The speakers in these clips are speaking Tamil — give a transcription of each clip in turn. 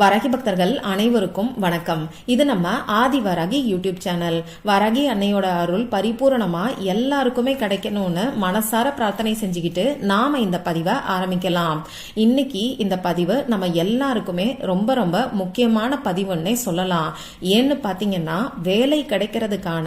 வரகி பக்தர்கள் அனைவருக்கும் வணக்கம். இது நம்ம ஆதி வரகி யூடியூப் சேனல். வரகி அன்னையோட அருள் பரிபூரணமா எல்லாருக்குமே கிடைக்கணும்னு மனசார பிரார்த்தனை செஞ்சுக்கிட்டு நாம இந்த பதிவை ஆரம்பிக்கலாம். இன்னைக்கு இந்த பதிவு நம்ம எல்லாருக்குமே ரொம்ப ரொம்ப முக்கியமான பதிவுன்னே சொல்லலாம். ஏன்னு பாத்தீங்கன்னா வேலை கிடைக்கிறதுக்கான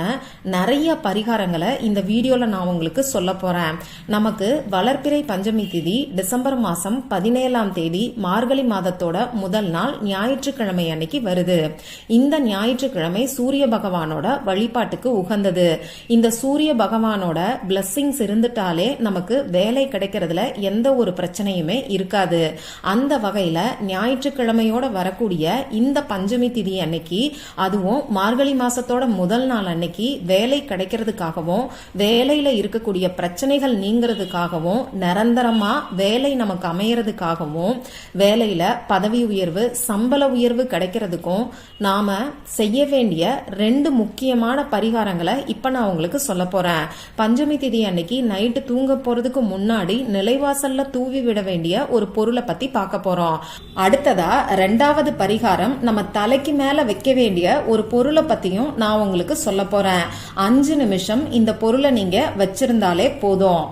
நிறைய பரிகாரங்களை இந்த வீடியோல நான் உங்களுக்கு சொல்ல போறேன். நமக்கு வளர்ப்பிறை பஞ்சமி திதி டிசம்பர் மாசம் பதினேழாம் தேதி மார்கழி மாதத்தோட முதல் நாள் ஞாயிற்றுக்கிழமை அன்னைக்கு வருது. இந்த ஞாயிற்றுக்கிழமை சூரிய பகவானோட வழிபாட்டுக்கு உகந்தது. இந்த சூரிய பகவானோட பிளஸ்ஸிங்ஸ் இருந்துட்டாலே நமக்கு வேலை கிடைக்கிறதுல எந்த ஒரு பிரச்சனையுமே இருக்காது. அந்த வகையில ஞாயிற்றுக்கிழமையோட வரக்கூடிய இந்த பஞ்சமி திதி அன்னைக்கு அதுவும் மார்கழி மாசத்தோட முதல் நாள் அன்னைக்கு வேலை கிடைக்கிறதுக்காகவும் வேலையில இருக்கக்கூடிய பிரச்சனைகள் நீங்கிறதுக்காகவும் நிரந்தரமா வேலை நமக்கு அமையறதுக்காகவும் வேலையில பதவி உயர்வு சம்பள உயர்வு கிடைக்கிறதுக்கும் நாம செய்ய வேண்டிய ரெண்டு முக்கியமான பரிகாரங்களை இப்ப நான் உங்களுக்கு சொல்ல போறேன். பஞ்சமி திதி அன்னைக்கு நைட்டு தூங்க போறதுக்கு முன்னாடி நிலைவாசல்ல தூவி விட வேண்டிய ஒரு பொருளை பத்தி பார்க்க போறோம். அடுத்ததா ரெண்டாவது பரிகாரம் நம்ம தலைக்கு மேல வைக்க வேண்டிய ஒரு பொருளை பத்தியும் நான் உங்களுக்கு சொல்ல போறேன். அஞ்சு நிமிஷம் இந்த பொருளை நீங்க வச்சிருந்தாலே போதும்.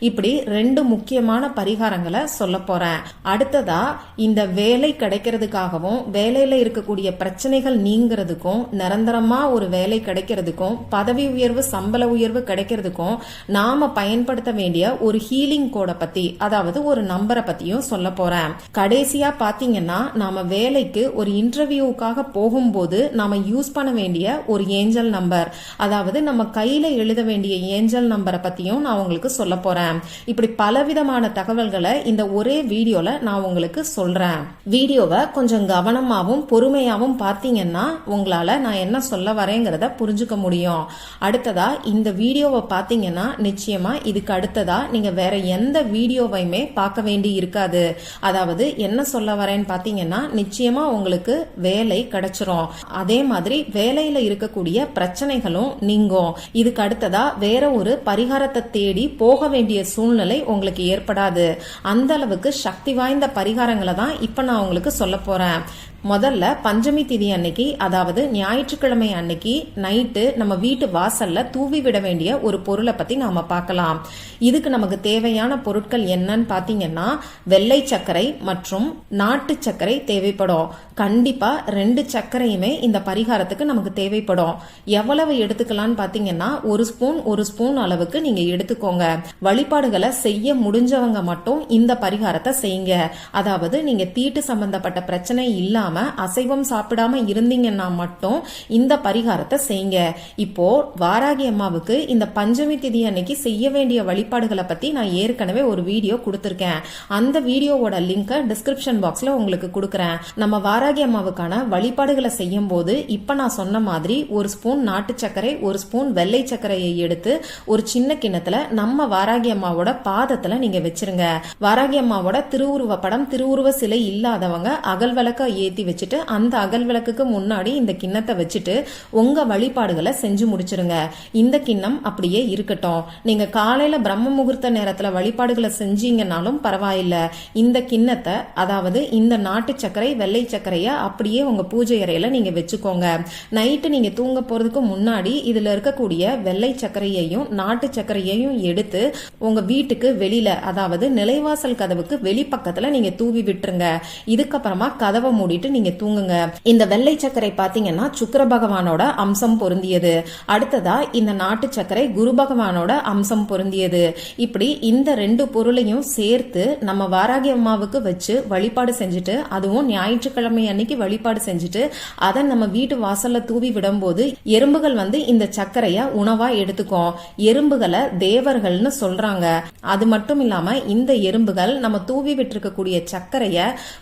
இப்படி ரெண்டு முக்கியமான பரிகாரங்களை சொல்ல போறேன். அடுத்ததா இந்த வேலை கிடைக்கிறதுக்காகவும் வேலையில இருக்கக்கூடிய பிரச்சனைகள் நீங்கிறதுக்கும் நிரந்தரமா ஒரு வேலை கிடைக்கிறதுக்கும் பதவி உயர்வு சம்பள உயர்வு கிடைக்கிறதுக்கும் நாம பயன்படுத்த வேண்டிய ஒரு ஹீலிங் கோடை பத்தி அதாவது ஒரு நம்பரை பத்தியும் சொல்ல போறேன். கடைசியா பாத்தீங்கன்னா நாம வேலைக்கு ஒரு இன்டர்வியூக்காக போகும்போது நாம யூஸ் பண்ண வேண்டிய ஒரு ஏஞ்சல் நம்பர் அதாவது நம்ம கையில எழுத வேண்டிய ஏஞ்சல் நம்பரை பத்தியும் நான் உங்களுக்கு சொல்ல போறேன். இப்படி பலவிதமான தகவல்களை இந்த ஒரே வீடியோல நான் உங்களுக்கு சொல்றேன். வீடியோவை கொஞ்சம் கவனமாவும் பொறுமையாவும் பார்த்தீங்கன்னா உங்களால நான் என்ன சொல்ல வரேங்கிறத புரிஞ்சுக்க முடியும். அடுத்ததா இந்த வீடியோவை பார்த்தீங்கன்னா நிச்சயமா இதுக்கு அடுத்ததா நீங்க வேற எந்த வீடியோவையுமே பார்க்க வேண்டி இருக்காது. அதாவது என்ன சொல்ல வரேன்னு பார்த்தீங்கன்னா நிச்சயமா உங்களுக்கு வேலை கிடைச்சிரும். அதே மாதிரி வேலையில இருக்கக்கூடிய பிரச்சனைகளும் நீங்கும். இதுக்கு அடுத்ததா வேற ஒரு பரிகாரத்தை தேடி போக வேண்டிய சூழ்நிலை உங்களுக்கு ஏற்படாது. அந்த அளவுக்கு சக்தி வாய்ந்த பரிகாரங்களை தான் இப்ப நான் உங்களுக்கு சொல்ல போறேன். முதல்ல பஞ்சமி திதி அன்னைக்கு அதாவது ஞாயிற்றுக்கிழமை அன்னைக்கு நைட்டு நம்ம வீட்டு வாசல்ல தூவி விட வேண்டிய ஒரு பொருளை பத்தி நாம பார்க்கலாம். இதுக்கு நமக்கு தேவையான பொருட்கள் என்னன்னு பாத்தீங்கன்னா வெள்ளை சர்க்கரை மற்றும் நாட்டு சர்க்கரை தேவைப்படும். கண்டிப்பா ரெண்டு சர்க்கரையுமே இந்த பரிகாரத்துக்கு நமக்கு தேவைப்படும். எவ்வளவு எடுத்துக்கலாம்னு பாத்தீங்கன்னா ஒரு ஸ்பூன் ஒரு ஸ்பூன் அளவுக்கு நீங்க எடுத்துக்கோங்க. வழிபாடுகளை செய்ய முடிஞ்சவங்க மட்டும் இந்த பரிகாரத்தை செய்யுங்க. அதாவது நீங்க தீட்டு சம்பந்தப்பட்ட பிரச்சனை இல்லாம அசைவம் சாப்பிடாம இருந்தீங்கன்னா மட்டும் இந்த பரிகாரத்தை செய்யுங்க. இப்போ வாராகி அம்மாவுக்கு இந்த பஞ்சமி திதி அன்னைக்கு செய்ய வேண்டிய வழிபாடுகளை பத்தி நான் ஏற்கனவே ஒரு வீடியோ கொடுத்திருக்கேன். அந்த வீடியோவோட லிங்கை டிஸ்கிரிப்ஷன் பாக்ஸ்ல உங்களுக்கு கொடுக்கறேன். நம்ம வாராகி அம்மாவுக்கான வழிபாடுகளை செய்யும் போது இப்ப நான் சொன்ன மாதிரி ஒரு ஸ்பூன் நாட்டு சர்க்கரை ஒரு ஸ்பூன் வெள்ளை சர்க்கரையை எடுத்து ஒரு சின்ன கிண்ணத்துல நம்ம வாராகி அம்மாவோட பாதத்துல நீங்க வச்சிருங்க. வாராகி அம்மாவோட திருவுருவ படம் திருவுருவ சிலை இல்லாதவங்க அகல் விளக்க ஏத்தி வச்சுட்டு அந்த அகல் விளக்குக்கு முன்னாடி இந்த கிண்ணத்தை வச்சுட்டு உங்க வழிபாடுகளை செஞ்சு முடிச்சிருங்க. இந்த கிண்ணம் அப்படியே இருக்கட்டும். நீங்க காலையில பிரம்ம முகூர்த்த நேரத்துல வழிபாடுகளை செஞ்சீங்கன்னாலும் பரவாயில்ல. இந்த கிண்ணத்தை அதாவது இந்த நாட்டு சர்க்கரை வெள்ளை சர்க்கரைய அப்படியே உங்க பூஜை அறையில நீங்க வச்சுக்கோங்க. நைட்டு நீங்க தூங்க போறதுக்கு முன்னாடி இதுல இருக்கக்கூடிய வெள்ளை சர்க்கரையையும் நாட்டு சர்க்கரையையும் எடுத்து உங்க வீட்டுக்கு வெளியில அதாவது நிலைவாசல் கதவுக்கு வெளிப்பக்கத்துல நீங்க தூவி விட்டுருங்க. இதுக்கப்புறமா கதவை மூடிட்டு நீங்க தூங்குங்க. இந்த வெள்ளை சர்க்கரை பாத்தீங்கன்னா சுக்கர பகவானோட அம்சம் பொருந்தியது. அடுத்ததா இந்த நாட்டு சர்க்கரை குரு பகவானோட அம்சம் பொருந்தியது. இப்படி இந்த ரெண்டு பொருளையும் சேர்த்து நம்ம வாராகி அம்மாவுக்கு வச்சு வழிபாடு செஞ்சுட்டு அதுவும் ஞாயிற்றுக்கிழமை அன்னைக்கு வழிபாடு செஞ்சுட்டு அதை நம்ம வீட்டு வாசல்ல தூவி விடும்போது எறும்புகள் வந்து இந்த சர்க்கரைய உணவா எடுத்துக்கும். எறும்புகளை தேவர்கள்னு சொல்றாங்க. அது மட்டும் இல்லாம இந்த எறும்புகள் நம்ம தூவி விட்டுருக்கக்கூடிய சர்க்கரைய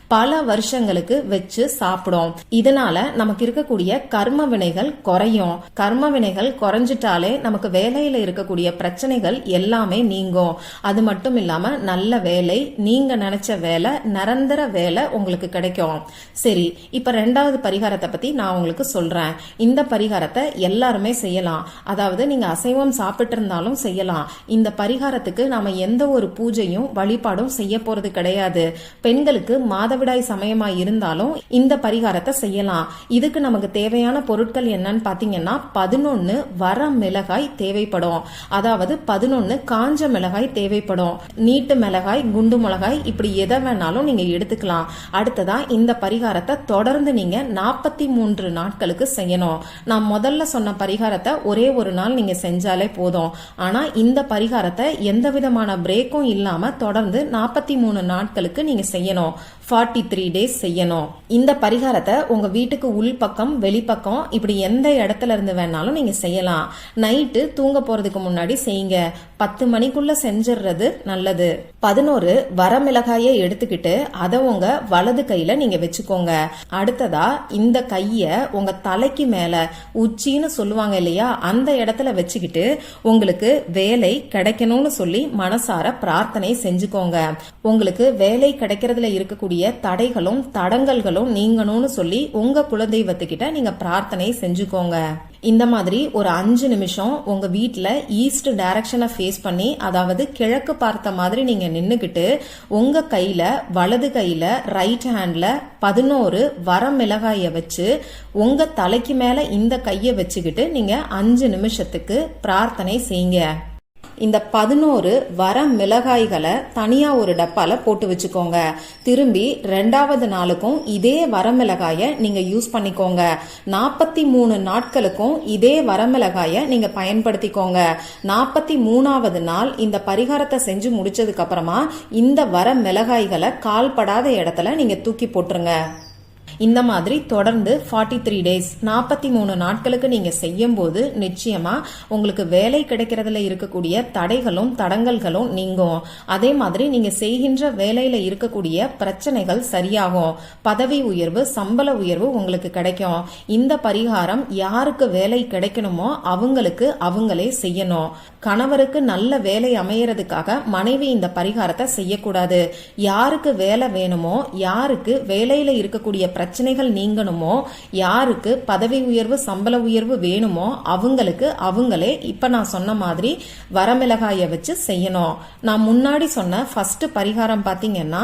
பல வருஷங்களுக்கு வச்சு சாப்பிடும். இதனால நமக்கு இருக்கக்கூடிய கர்ம வினைகள் குறையும். கர்ம வினைகள் குறைஞ்சிட்டாலே நமக்கு வேலையில இருக்கக்கூடிய பிரச்சனைகள் எல்லாமே நீங்கும். அது மட்டும் இல்லாம நல்ல வேலை நீங்க நினைச்ச வேலை நிரந்தர வேலை உங்களுக்கு கிடைக்கும். சரி இப்ப ரெண்டாவது பரிகாரத்தை பத்தி நான் உங்களுக்கு சொல்றேன். இந்த பரிகாரத்தை எல்லாருமே செய்யலாம். அதாவது நீங்க அசைவம் சாப்பிட்டு இருந்தாலும் செய்யலாம். இந்த பரிகாரத்துக்கு நாம எந்த ஒரு பூஜையும் வழிபாடும் செய்ய போறது கிடையாது. பெண்களுக்கு மாதவிடாய் சமயமா இருந்தாலும் இந்த பரிகாரத்தை செய்யலாம். இதுக்கு நமக்கு தேவையான பொருட்கள் என்னன்னு பாத்தீங்கன்னா பதினொன்னு வர மிளகாய் தேவைப்படும். அதாவது பதினொன்னு காஞ்ச மிளகாய் தேவைப்படும். நீட்டு மிளகாய் குண்டு மிளகாய் இப்படி எதை வேணாலும் நீங்க எடுத்துக்கலாம். அடுத்ததா இந்த பரிகாரத்தை தொடர்ந்து நீங்க நாற்பத்தி மூன்று நாட்களுக்கு செய்யணும். நான் முதல்ல சொன்ன பரிகாரத்தை ஒரே ஒரு நாள் நீங்க செஞ்சாலே போதும். ஆனா இந்த பரிகாரத்தை எந்த விதமான பிரேக்கும் இல்லாம தொடர்ந்து நாற்பத்தி மூணு நாட்களுக்கு நீங்க செய்யணும். ஃபார்ட்டி த்ரீ டேஸ் செய்யணும். இந்த பரிகாரத்தை உங்க வீட்டுக்கு உள்பக்கம் வெளிப்பக்கம் இப்படி எந்த இடத்துல இருந்து வேணாலும் நீங்க செய்யலாம். நைட்டு தூங்க போறதுக்கு முன்னாடி செய்யுங்க. பத்து மணிக்குள்ள செஞ்சிடுறது நல்லது. பதினோரு வரமிளகாயை எடுத்துக்கிட்டு அதை உங்க வலது கையில நீங்க வச்சுக்கோங்க. அடுத்ததா இந்த கைய உங்க தலைக்கு மேல உச்சின்னு சொல்லுவாங்க இல்லையா அந்த இடத்துல வச்சுக்கிட்டு உங்களுக்கு வேலை கிடைக்கணும்னு சொல்லி மனசார பிரார்த்தனை செஞ்சுக்கோங்க. உங்களுக்கு வேலை கிடைக்கிறதுல இருக்கக்கூடிய தடைகளும் தடங்கல்களும் நீங்கணும்னு சொல்லி உங்க குலதெய்வத்துக்கிட்ட நீங்க பிரார்த்தனை செஞ்சுக்கோங்க. இந்த மாதிரி ஒரு அஞ்சு நிமிஷம் உங்க வீட்டில் ஈஸ்ட் டைரக்ஷனை ஃபேஸ் பண்ணி அதாவது கிழக்கு பார்த்த மாதிரி நீங்க நின்றுக்கிட்டு உங்க கையில வலது கையில ரைட் ஹேண்ட்ல பதினோரு வரமிளகாய வச்சு உங்க தலைக்கு மேல இந்த கையை வச்சுக்கிட்டு நீங்க அஞ்சு நிமிஷத்துக்கு பிரார்த்தனை செய்யுங்க. இந்த பதினோரு வர மிளகாய்களை தனியா ஒரு டப்பால போட்டு வச்சுக்கோங்க. திரும்பி ரெண்டாவது நாளுக்கும் இதே வரமிளகாயை நீங்க யூஸ் பண்ணிக்கோங்க. நாற்பத்தி மூணு நாட்களுக்கும் இதே வரமிளகாயை நீங்க பயன்படுத்திக்கோங்க. நாற்பத்தி மூணாவது நாள் இந்த பரிகாரத்தை செஞ்சு முடிச்சதுக்கு அப்புறமா இந்த வர மிளகாய்களை கால்படாத இடத்துல நீங்க தூக்கி போட்டுருங்க. இந்த மாதிரி தொடர்ந்து ஃபார்ட்டி த்ரீ டேஸ் நாற்பத்தி மூணு நாட்களுக்கு நீங்க செய்யும் போது நிச்சயமா உங்களுக்கு வேலை கிடைக்கிறதுல இருக்கக்கூடிய தடைகளும் தடங்கல்களும் நீங்கும். அதே மாதிரி நீங்க செய்கின்ற வேலையில இருக்கக்கூடிய பிரச்சனைகள் சரியாகும். பதவி உயர்வு சம்பள உயர்வு உங்களுக்கு கிடைக்கும். இந்த பரிகாரம் யாருக்கு வேலை கிடைக்கணுமோ அவங்களுக்கு அவங்களே செய்யணும். கணவருக்கு நல்ல வேலை அமையறதுக்காக மனைவி இந்த பரிகாரத்தை செய்யக்கூடாது. யாருக்கு வேலை வேணுமோ யாருக்கு வேலையில இருக்கக்கூடிய பிரச்சனைகள் நீங்கணுமோ யாருக்கு பதவி உயர்வு சம்பள உயர்வு வேணுமோ அவங்களுக்கு அவங்களே இப்ப நான் சொன்ன மாதிரி வரமிளகாயை வச்சு செய்யணும். நான் முன்னாடி சொன்ன ஃபர்ஸ்ட் பரிகாரம் பாத்தீங்கன்னா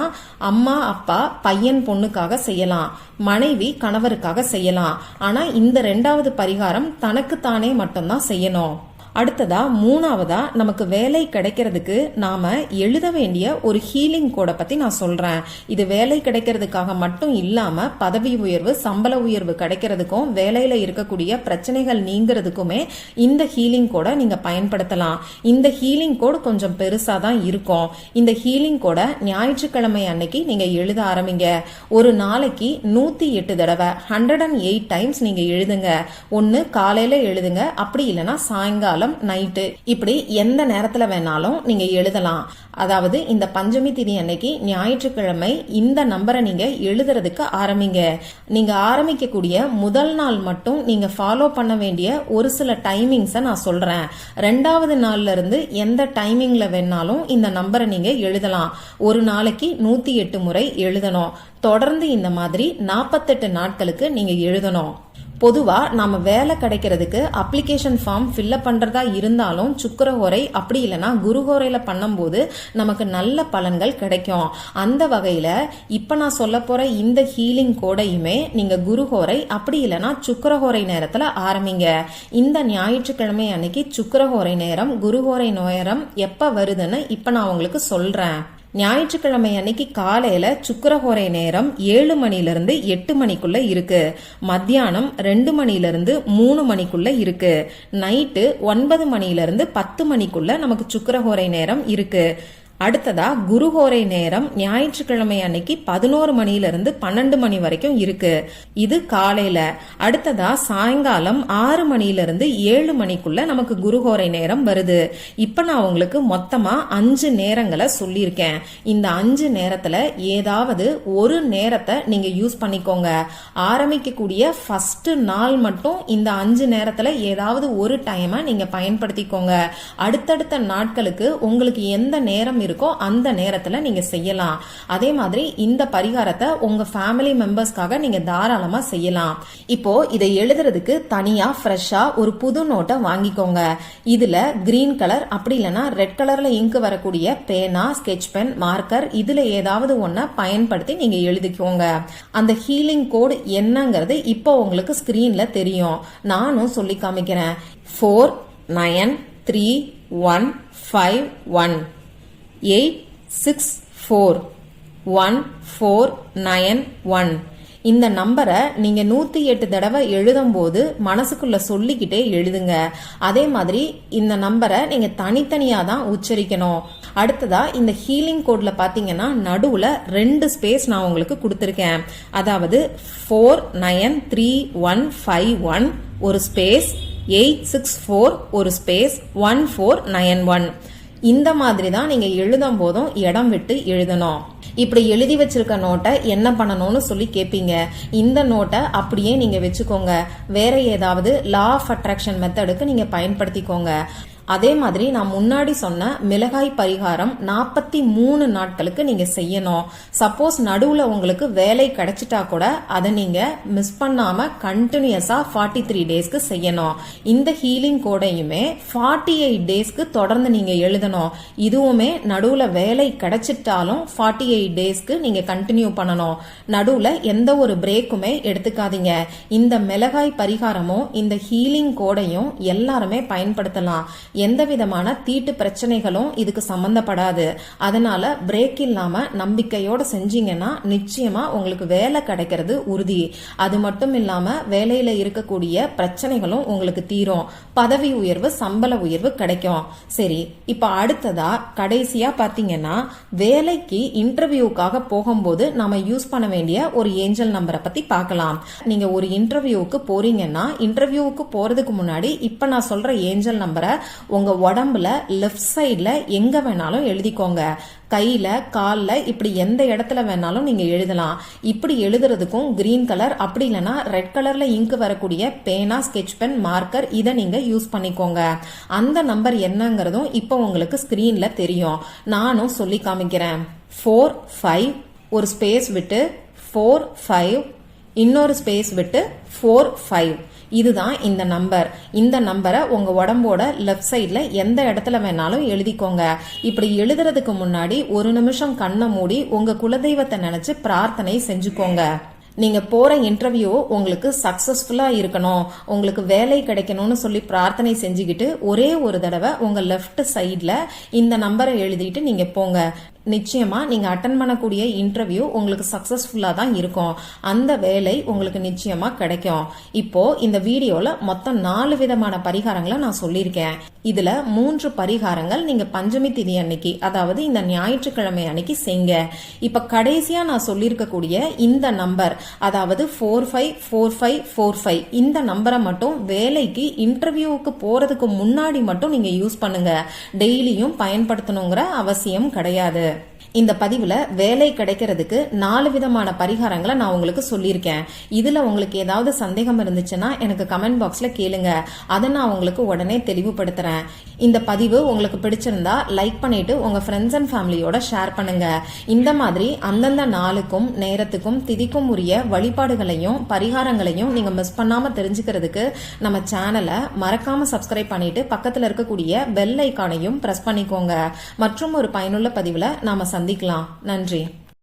அம்மா அப்பா பையன் பொண்ணுக்காக செய்யலாம். மனைவி கணவருக்காக செய்யலாம். ஆனா இந்த ரெண்டாவது பரிகாரம் தனக்கு தானே மட்டும்தான் செய்யணும். அடுத்ததா மூணாவதா நமக்கு வேலை கிடைக்கிறதுக்கு நாம எழுத வேண்டிய ஒரு ஹீலிங் கோடை பத்தி நான் சொல்றேன். இது வேலை கிடைக்கிறதுக்காக மட்டும் இல்லாம பதவி உயர்வு சம்பள உயர்வு கிடைக்கிறதுக்கும் வேலையில இருக்கக்கூடிய பிரச்சனைகள் நீங்கிறதுக்குமே இந்த ஹீலிங் கோடை நீங்க பயன்படுத்தலாம். இந்த ஹீலிங் கோட் கொஞ்சம் பெருசா தான் இருக்கும். இந்த ஹீலிங் கோடை ஞாயிற்றுக்கிழமை அன்னைக்கு நீங்க எழுத ஆரம்பிங்க. ஒரு நாளைக்கு நூத்தி எட்டு தடவை ஹண்ட்ரட் அண்ட் எயிட் டைம்ஸ் நீங்க எழுதுங்க. ஒன்னு காலையில எழுதுங்க அப்படி இல்லைன்னா சாயங்காலம் நைட்டு இப்படி எந்த நேரத்துல வேணாலும் நீங்க எழுதலாம். அதாவது இந்த பஞ்சமி திதி அன்னைக்கு ஞாயிற்றுக்கிழமை இந்த நம்பரை நீங்க எழுதுறதுக்கு ஆரம்பிங்க. நீங்க ஆரம்பிக்கக்கூடிய முதல் நாள் மட்டும் நீங்க ஃபாலோ பண்ண வேண்டிய ஒரு சில டைமிங்ஸை நான் சொல்றேன். ரெண்டாவது நாள்ல இருந்து எந்த டைமிங்ல வேணாலும் இந்த நம்பரை நீங்க எழுதலாம். ஒரு நாளைக்கு நூத்தி எட்டு முறை எழுதணும். தொடர்ந்து இந்த மாதிரி நாற்பத்தெட்டு நாட்களுக்கு நீங்க எழுதணும். பொதுவாக நாம் வேலை கிடைக்கிறதுக்கு அப்ளிகேஷன் ஃபார்ம் ஃபில்அப் பண்ணுறதா இருந்தாலும் சுக்கரஹோரை அப்படி இல்லைன்னா குருஹோரையில பண்ணும்போது நமக்கு நல்ல பலன்கள் கிடைக்கும். அந்த வகையில் இப்போ நான் சொல்ல போகிற இந்த ஹீலிங் கோடையுமே நீங்கள் குருஹோரை அப்படி இல்லைன்னா சுக்கரஹோரை நேரத்தில் ஆரம்பிங்க. இந்த ஞாயிற்றுக்கிழமை அன்னைக்கு சுக்கரஹோரை நேரம் குருஹோரை நேரம் எப்போ வருதுன்னு இப்போ நான் உங்களுக்கு சொல்கிறேன் ஞாயிற்றுக்கிழமை அன்னைக்கு காலையில சுக்கரஹோரை நேரம் ஏழு மணிலிருந்து எட்டு மணிக்குள்ள இருக்கு. மத்தியானம் ரெண்டு மணிலிருந்து மூணு மணிக்குள்ள இருக்கு. நைட்டு ஒன்பது மணிலிருந்து பத்து மணிக்குள்ள நமக்கு சுக்கரஹோரை நேரம் இருக்கு. அடுத்ததா குருஹோரை நேரம் ஞாயிற்றுக்கிழமை அன்னைக்கு பதினோரு மணியிலிருந்து பன்னெண்டு மணி வரைக்கும் இருக்கு. இது காலையில. அடுத்ததா சாயங்காலம் ஆறு மணியிலிருந்து ஏழு மணிக்குள்ள நமக்கு குருஹோரை நேரம் வருது. இப்ப நான் உங்களுக்கு மொத்தமா அஞ்சு நேரங்களை சொல்லியிருக்கேன். இந்த அஞ்சு நேரத்துல ஏதாவது ஒரு நேரத்தை நீங்க யூஸ் பண்ணிக்கோங்க. ஆரம்பிக்கக்கூடிய ஃபர்ஸ்ட் நாள் மட்டும் இந்த அஞ்சு நேரத்துல ஏதாவது ஒரு டைமை நீங்க பயன்படுத்திக்கோங்க. அடுத்தடுத்த நாட்களுக்கு உங்களுக்கு எந்த நேரம் இருக்கும் இருக்கோ அந்த நேரத்துல நீங்க செய்யலாம். அதே மாதிரி இந்த பரிகாரத்தை உங்க ஃபேமிலி மெம்பர்ஸ்க்காக நீங்க தாராளமா செய்யலாம். இப்போ இதை எழுதுறதுக்கு தனியா ஃப்ரெஷ்ஷா ஒரு புது நோட்டை வாங்கிக்கோங்க. இதுல கிரீன் கலர் அப்படி இல்லைன்னா ரெட் கலர்ல இங்கு வரக்கூடிய பேனா ஸ்கெட்ச் பென் மார்க்கர் இதுல ஏதாவது ஒன்ன பயன்படுத்தி நீங்க எழுதிக்கோங்க. அந்த ஹீலிங் கோட் என்னங்கிறது இப்போ உங்களுக்கு ஸ்கிரீன்ல தெரியும். நானும் சொல்லி காமிக்கிறேன். Four nine three one five one eight six four one four nine one இந்த நம்பரை நீங்கள் நூற்றி எட்டு தடவை எழுதும் போது மனசுக்குள்ளே சொல்லிக்கிட்டே எழுதுங்க. அதே மாதிரி இந்த நம்பரை நீங்கள் தனித்தனியாக தான் உச்சரிக்கணும். அடுத்ததா இந்த ஹீலிங் கோட்ல பாத்தீங்கன்னா நடுவுல ரெண்டு ஸ்பேஸ் நான் உங்களுக்கு கொடுத்துருக்கேன். அதாவது four nine three one five one ஒரு ஸ்பேஸ் எயிட் சிக்ஸ் ஃபோர் ஒரு space one four nine one இந்த மாதிரி தான் நீங்க எழுதும் போதும் இடம் விட்டு எழுதணும். இப்படி எழுதி வச்சிருக்க நோட்டை என்ன பண்ணணும்னு சொல்லி கேட்பீங்க இந்த நோட்டை அப்படியே நீங்க வச்சுக்கோங்க. வேற ஏதாவது லா ஆஃப் அட்ராக்ஷன் மெத்தடுக்கு நீங்க பயன்படுத்திக்கோங்க. அதே மாதிரி நான் முன்னாடி சொன்ன மிளகாய் பரிகாரம் நாற்பத்தி மூணு நாட்களுக்கு நீங்க செய்யணும். சப்போஸ் நடுவுல உங்களுக்கு வேலை கிடைச்சிட்டா கூட அதை நீங்க மிஸ் பண்ணாம கண்டினியூஸா ஃபார்ட்டி த்ரீ டேஸ்க்கு செய்யணும். இந்த ஹீலிங் கோடையுமே ஃபார்ட்டி எயிட் டேஸ்க்கு தொடர்ந்து நீங்க எழுதணும். இதுவுமே நடுவுல வேலை கிடைச்சிட்டாலும் ஃபார்ட்டி எயிட் டேஸ்க்கு நீங்க கண்டினியூ பண்ணணும். நடுவுல எந்த ஒரு பிரேக்குமே எடுத்துக்காதீங்க. இந்த மிளகாய் பரிகாரமும் இந்த ஹீலிங் கோடையும் எல்லாருமே பயன்படுத்தலாம். எந்த விதமான தீட்டு பிரச்சனைகளும் இதுக்கு சம்பந்தப்படாது. அதனால பிரேக் இல்லாம நம்பிக்கையோட செஞ்சீங்கன்னா நிச்சயமா உங்களுக்கு வேலை கிடைக்கிறது உறுதி. அது மட்டும் இல்லாம வேலையில இருக்கக்கூடிய பிரச்சனைகளும் உங்களுக்கு தீரும். பதவி உயர்வு சம்பள உயர்வு கிடைக்கும். சரி இப்ப அடுத்ததா கடைசியா பாத்தீங்கன்னா வேலைக்கு இன்டர்வியூக்காக போகும்போது நாம யூஸ் பண்ண வேண்டிய ஒரு ஏஞ்சல் நம்பரை பத்தி பார்க்கலாம். நீங்க ஒரு இன்டர்வியூக்கு போறீங்கன்னா இன்டர்வியூவுக்கு போறதுக்கு முன்னாடி இப்ப நான் சொல்ற ஏஞ்சல் நம்பரை உங்க உடம்புல லெஃப்ட் சைட்ல எங்க வேணாலும் எழுதிக்கோங்க. கையில காலில் இப்படி எந்த இடத்துல வேணாலும் நீங்க எழுதலாம். இப்படி எழுதுறதுக்கும் கிரீன் கலர் அப்படி இல்லைன்னா ரெட் கலர்ல இங்கு வரக்கூடிய பேனா ஸ்கெட்ச் பென் மார்க்கர் இதை நீங்க யூஸ் பண்ணிக்கோங்க. அந்த நம்பர் என்னங்கிறதும் இப்போ உங்களுக்கு ஸ்கிரீன்ல தெரியும். நானும் சொல்லி காமிக்கிறேன். ஃபோர் ஃபைவ் ஒரு ஸ்பேஸ் விட்டு ஃபோர் ஃபைவ் இன்னொரு ஸ்பேஸ் விட்டு ஃபோர் ஃபைவ் இதுதான் இந்த நம்பர் இந்த நம்பரை உங்க உடம்போட லெஃப்ட் சைட்ல எந்த இடத்துல வேணாலும் எழுதிக்கோங்க. இப்படி எழுதுறதுக்கு முன்னாடி ஒரு நிமிஷம் கண்ணை மூடி உங்க குலதெய்வத்தை நினைச்சு பிரார்த்தனை செஞ்சுக்கோங்க. நீங்க போற இன்டர்வியூ உங்களுக்கு சக்சஸ்ஃபுல்லா இருக்கணும். உங்களுக்கு வேலை கிடைக்கணும்னு சொல்லி பிரார்த்தனை செஞ்சுக்கிட்டு ஒரே ஒரு தடவை உங்க லெஃப்ட் சைட்ல இந்த நம்பரை எழுதிட்டு நீங்க போங்க. நிச்சயமா நீங்க அட்டன் பண்ணக்கூடிய இன்டர்வியூ உங்களுக்கு சக்சஸ்ஃபுல்லா தான் இருக்கும். அந்த வேலை உங்களுக்கு நிச்சயமா கிடைக்கும். இப்போ இந்த வீடியோல மொத்தம் நாலு விதமான பரிகாரங்களை நான் சொல்லியிருக்கேன். இதுல மூன்று பரிகாரங்கள் நீங்க பஞ்சமி திதி அன்னைக்கு அதாவது இந்த ஞாயிற்றுக்கிழமை அன்னைக்கு செய்ங்க இப்ப கடைசியா நான் சொல்லியிருக்கக்கூடிய இந்த நம்பர் அதாவது four five four five four five இந்த நம்பரை மட்டும் வேலைக்கு இன்டர்வியூவுக்கு போறதுக்கு முன்னாடி மட்டும் நீங்க யூஸ் பண்ணுங்க. டெய்லியும் பயன்படுத்தணுங்கிற அவசியம் கிடையாது. இந்த பதிவுல வேலை கிடைக்கிறதுக்கு நாலு விதமான பரிகாரங்களை நான் உங்களுக்கு சொல்லியிருக்கேன். இதுல உங்களுக்கு ஏதாவது சந்தேகம் இருந்துச்சுன்னா எனக்கு கமெண்ட் பாக்ஸ்ல கேளுங்க. அதை நான் உங்களுக்கு உடனே தெளிவுபடுத்துறேன். இந்த பதிவு உங்களுக்கு பிடிச்சிருந்தா லைக் பண்ணிட்டு உங்க ஃப்ரெண்ட்ஸ் அண்ட் ஃபேமிலியோட ஷேர் பண்ணுங்க. இந்த மாதிரி அந்தந்த நாளுக்கும் நேரத்துக்கும் திதிக்கும் உரிய வழிபாடுகளையும் பரிகாரங்களையும் நீங்க மிஸ் பண்ணாம தெரிஞ்சுக்கிறதுக்கு நம்ம சேனலை மறக்காம சப்ஸ்கிரைப் பண்ணிட்டு பக்கத்துல இருக்கக்கூடிய பெல் ஐக்கானையும் பிரஸ் பண்ணிக்கோங்க. மற்றும் ஒரு பயனுள்ள பதிவுல நாம சந்திக்கலாம். நன்றி.